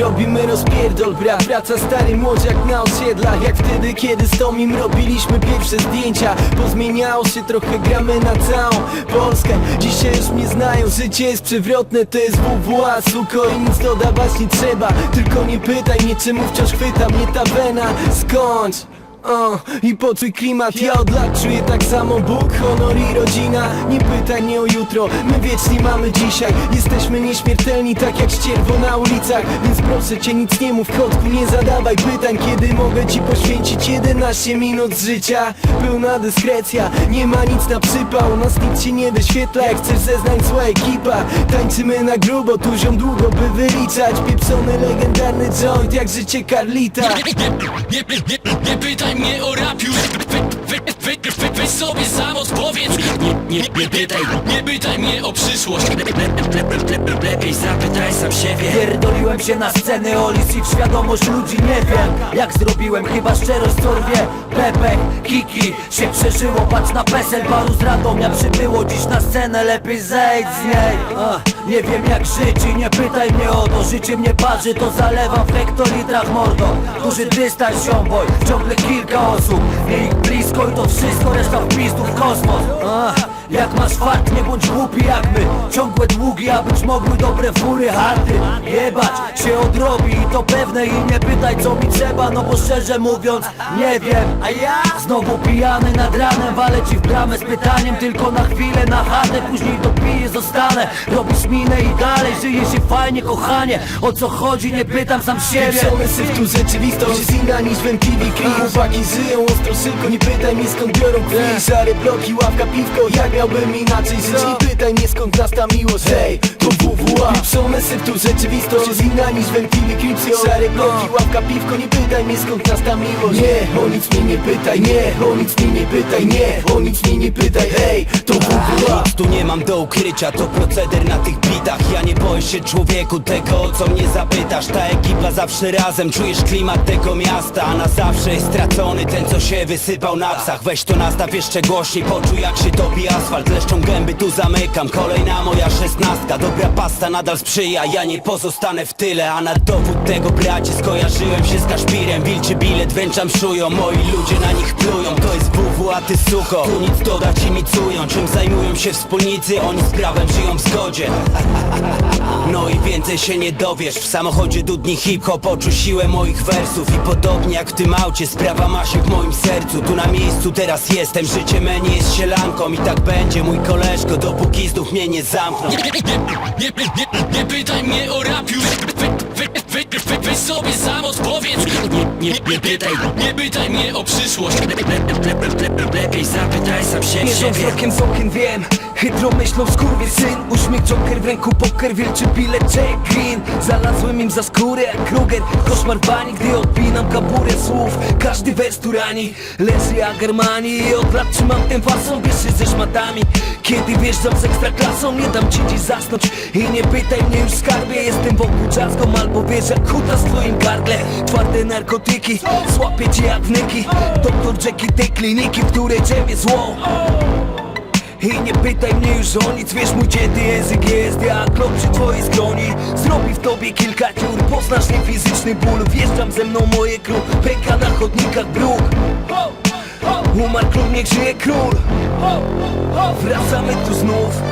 robimy rozpierdol Brat. Wraca stary młodziak na osiedlach. Jak wtedy kiedy z Tomim robiliśmy pierwsze zdjęcia. Pozmieniało się trochę, gramy na całą Polskę. Dzisiaj już mnie znają, życie jest przewrotne To jest WWA, suko i nic dodawać nie trzeba. Tylko nie pytaj mnie czemu wciąż chwyta mnie ta wena. Skończ o, I poczuj klimat, ja od lat czuję tak samo Bóg, honor i rodzina. Nie pytaj mnie o jutro, my wiecznie mamy dzisiaj. Jesteśmy nieśmiertelni, tak jak ścierwo na ulicach. Więc proszę cię nic nie mów, kotku, nie zadawaj pytań. Kiedy mogę ci poświęcić 11 minut z życia? Pełna dyskrecja, nie ma nic na przypał. Nas nic się nie wyświetla, jak chcesz zeznań zła ekipa. Tańczymy na grubo, tu ziom długo by wyliczać. Pieprzony legendarny joint, jak życie Carlita Nie, nie, nie, nie pytaj mnie o rap już Wy, wy, wy, wy, weź sobie sam odpowiedz Nie, nie, pytaj, nie pytaj mnie o przyszłość. Le, le, le, le, Lepiej zapytaj sam siebie. Pierdoliłem się na scenę Olis i w świadomość ludzi nie wiem. Jak zrobiłem, chyba szczerość co rwie Pepek, Kiki, się przeżyło Patrz na PESEL, paru z Radomia przybyło Dziś na scenę, lepiej zejdź z niej. Nie wiem jak żyć i nie pytaj mnie o to. Życie mnie parzy, to zalewam w hektolitrach mordo. Duży dystans ziomboj, ciągle kilka osób. Nie ich blisko i to wszystko, reszta w pizdu w kosmos Jak masz fart, nie bądź głupi jak my. Ciągłe długi, a być mogły dobre fury hardy Jebać się odrobi i to pewne i nie pytaj co mi trzeba No bo szczerze mówiąc nie wiem. A ja? Znowu pijany nad ranem, walę ci w bramę z pytaniem Tylko na chwilę, na chatę, później dopiję, zostanę. Robisz minę i dalej, żyje się fajnie kochanie. O co chodzi nie pytam sam siebie. Pieprzony syf tu rzeczywistość jest inna niż w MTV Chłopaki żyją ostro szybko, nie pytaj mnie skąd biorą krwi Szare bloki, ławka, piwko, jak miałbym inaczej żyć. Nie pytaj mnie skąd nas ta miłość, hej, to WWA Pieprzony syf tu rzeczywistość jest inna niż w MTV Clip Szare bloki, ławka, piwko, nie pytaj mnie skąd nas ta miłość. Nie, o nic mnie nie pytaj, nie, o nic mnie nie pytaj, nie, o nic mnie nie pytaj, hej, to WWA tu nie mam do ukrycia, to proceder na tych bitach. Ja nie boję się człowieku tego, o co mnie zapytasz. Ta ekipa zawsze razem, czujesz klimat tego miasta. A na zawsze jest stracony ten, co się wysypał na psach. Weź to nastaw jeszcze głośniej, poczuj jak się topi asfalt Leszczą gęby tu zamykam, kolejna moja szesnastka Dobra pasta nadal sprzyja, ja nie pozostanę w tyle A na dowód tego bracie skojarzyłem się z Kaszpirem Wilczy bilet wręczam szują, moi ludzie na nich plują. To jest WW, a ty suko, tu nic dodać i micują Czym zajmują się wspólnicy, oni z prawem żyją w zgodzie. No i więcej się nie dowiesz. W samochodzie dudni hip-hop Poczuł siłę moich wersów. I podobnie jak w tym aucie Sprawa ma się w moim sercu. Tu na miejscu teraz jestem Życie me nie jest sielanką. I tak będzie mój koleżko Dopóki znów mnie nie zamkną Nie, nie, nie, nie, nie pytaj mnie o rap już Wy, sobie sam odpowiedz Nie, nie, nie pytaj, nie pytaj mnie o przyszłość Le, le, le, le, Lepiej zapytaj sam się Mierzą wzrokiem z okien, wiem Chytro myślą skurwie syn Uśmiech Joker w ręku, poker, wielczy bilet, check green Znalazłem im za skórę jak Kruger Koszmar bani, gdy odpinam kaburę słów. Każdy wers tu rani Leży jak Armani I od lat trzymam ten fason, wiesz się ze szmatami. Kiedy wjeżdżam z ekstraklasą Nie dam ci dziś zasnąć. I nie pytaj mnie już skarbie Jestem wokół czaską albo wiesz jak huta w twoim gardle. Twarde narkotyki Złapię cię jak wnyki. Doktor Jackie, te kliniki, w której ciebie zło i nie pytaj mnie już o nic, wiesz mój cięty język jest jak lok przy twojej skroni. Zrobi w tobie kilka dziur, poznasz nie fizyczny ból. Wjeżdżam ze mną moje król, pęka na chodnikach bruk. Umarł król, niech żyje król. Wracamy tu znów